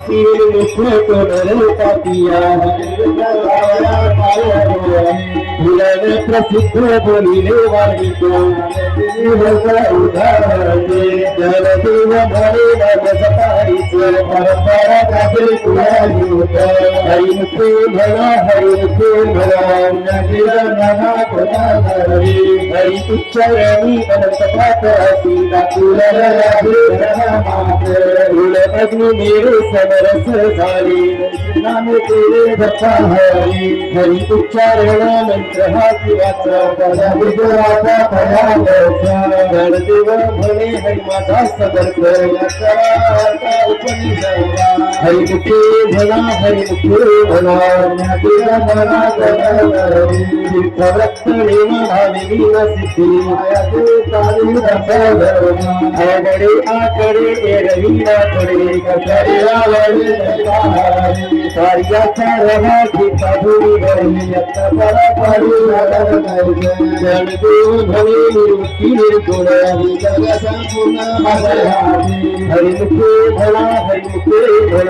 तीर मुख तोरण पापिया मिलन प्रसिद्ध बोलिले वाणिको उदाहरणे जलदेव म्हणे नम सतारीच परंपरा गाजली हरि तू भला हरि तू भला नजरना कोना हरि हरि उच्चरणी अनंतपात सीता तुला राहु मात कुल अग्नि मेरे समरस झाली नाम तेरे भक्ता हरि हरि उच्चारण मंत्र हा शिवाचा पदा विजयाचा पदा गणदेव भले हरि माझा सदर्भ उपनिषद हरी मुखे म्हणा हरी मुखे म्हणा ज्ञातीला म्हणा प्रवृत्तने भाविनी न सिद्धी मायाचे चालू आकडे आकडे एरवी आकडे ककडे आवडे कार्याचा रवा गीता धुरी घरी आता परा पाडू गणदेव भले निर्मुक्ती निर्गुण जगाचा पूर्ण हरिमुखे भला हरिमुखे भला। समाधी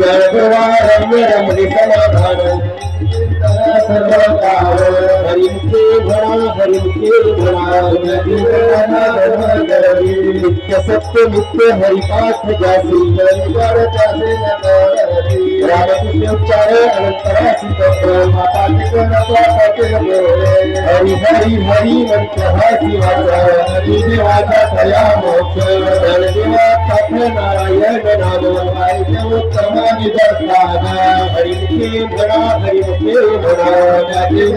गळगवा रम्य रमणी समाधान हरिमुखे म्हणा हरिमुखे म्हणा नित्य सत्य उच्चार अनंतरासी तंत्र माता हरी हरी हरी मंत्र शिवाचा हरी देवाचा तया मोक्ष गणदेवा कथ नारायण नाम वाईद्य उत्तम निदर्शान हरिमुखे म्हणा हरिमुखे म्हणा ज्ञाती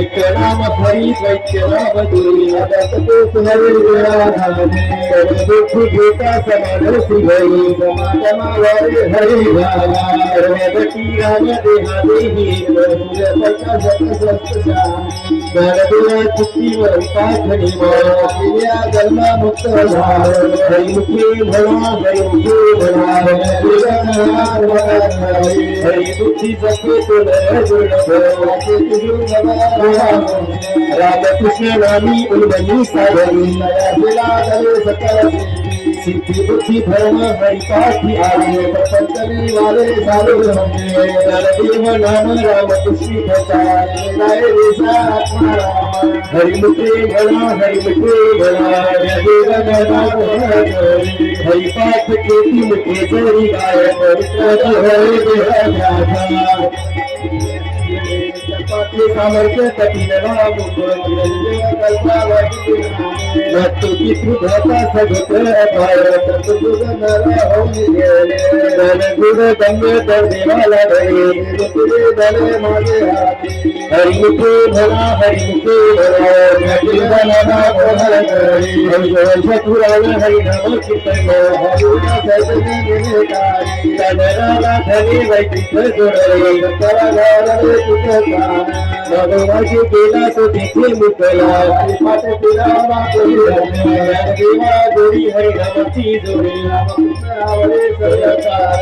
एक नाम हरी वैद्य नाम दुरी तो हरी दुःख घेता समान श्री हरी समागमावारे हरी देही सूर्याचा सत्सशा गणदेवा चित्तीवर पाठणी माया जन्मा मुक्त झाल हरिमुखे म्हणा हरिमुखे म्हणा हरी बुद्धी सखे तुल रामकृष्ण नामी उन्मनी सागरी सकल सिद्धि बुद्धि धर्म हरिपाठी आर्य प्रपंचनी वाले सारे होंगे नरदेव नाम राम कृष्ण प्रचार लाए रेसा आत्मा राम हरिमुखे गणा हरिमुखे गणा देव गणा हरिपाठ केती मुखे जरी गाय पवित्र हरे देह पाठी सामर्थ्य कठीण राम की सुधाता सगत भारत। गुण गंगे तर देवाला धरे दल माले माझे हाती हरिमुखे भला हरिमुखे भला जगदना भला करी हरिवर्ष पुराण हरिनाम कीर्तन हरिना सजने निलेकारी तनराला धनी वैदिक जोडले करा घालले तुझा भगवाची केला तो तिथे मुकला पाठ केला बापुरी देवा जोडी हरिनामाची जोडी रामकृष्ण आवडे सर्वकार